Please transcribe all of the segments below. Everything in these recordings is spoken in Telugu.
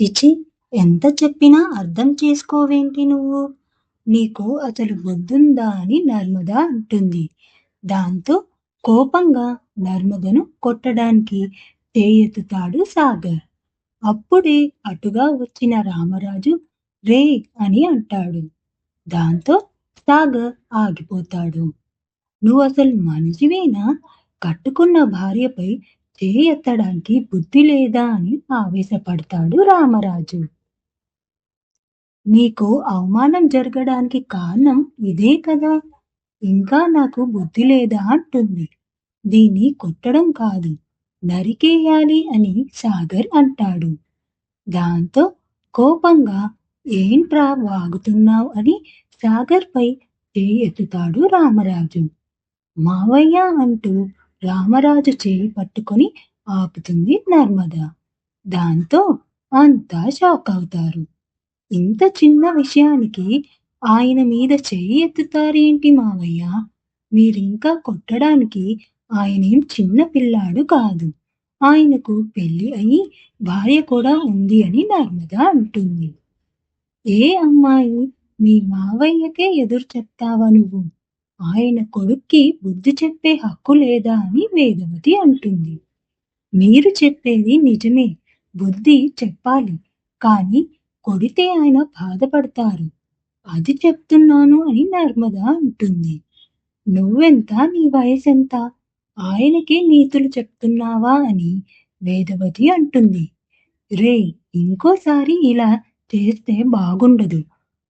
చిచి ఎంత చెప్పినా అర్థం చేసుకోవేంటి నువ్వు? నీకు అసలు బుద్ధుందా అని నర్మద అంటుంది. దాంతో కోపంగా నర్మదను కొట్టడానికి చేయెత్తుతాడు సాగర్. అప్పుడే అటుగా వచ్చిన రామరాజు రే అని అంటాడు. దాంతో సాగర్ ఆగిపోతాడు. నువ్వు అసలు మనిషివేనా? కట్టుకున్న భార్యపై చేయెత్తడానికి బుద్ధి లేదా అని ఆవేశపడతాడు రామరాజు. నీకు అవమానం జరగడానికి కారణం ఇదే కదా? ఇంకా నాకు బుద్ధి లేదా అంటుంది. దీన్ని కొట్టడం కాదు నరికేయాలి అని సాగర్ అంటాడు. దాంతో కోపంగా ఏంట్రా వాగుతున్నావు? అని సాగర్ పై చేయి ఎత్తుతాడు రామరాజు. మావయ్య అంటూ రామరాజు చేయి పట్టుకొని ఆపుతుంది నర్మద. దాంతో అంతా షాక్ అవుతారు. ఇంత చిన్న విషయానికి ఆయన మీద చెయ్యి ఎత్తుతారేంటి మావయ్య? మీరింకా కొట్టడానికి ఆయనేం చిన్న పిల్లాడు కాదు. ఆయనకు పెళ్ళి అయి భార్య కూడా ఉంది అని నర్మద అంటుంది. ఏ అమ్మాయి? మీ మావయ్యకే ఎదురు చెప్తావా నువ్వు? ఆయన కొడుక్కి బుద్ధి చెప్పే హక్కు లేదా అని వేదవతి అంటుంది. మీరు చెప్పేది నిజమే బుద్ధి చెప్పాలి కానీ కొడితే ఆయన బాధపడతారు. అది చెప్తున్నాను అని నర్మద అంటుంది. నువ్వెంత నీ వయసెంత? ఆయనకే నీతులు చెప్తున్నావా అని వేదవతి అంటుంది. రే ఇంకోసారి ఇలా చేస్తే బాగుండదు.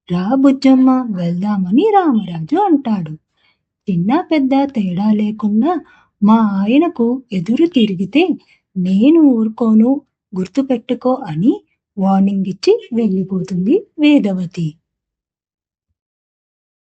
రా బుజ్జమ్మ వెళ్దామని రామరాజు అంటాడు. చిన్న పెద్ద తేడా లేకుండా మా ఆయనకు ఎదురు తిరిగితే నేను ఊరుకోను గుర్తుపెట్టుకో అని వార్నింగ్ ఇచ్చి వెళ్ళిపోతుంది వేదవతి.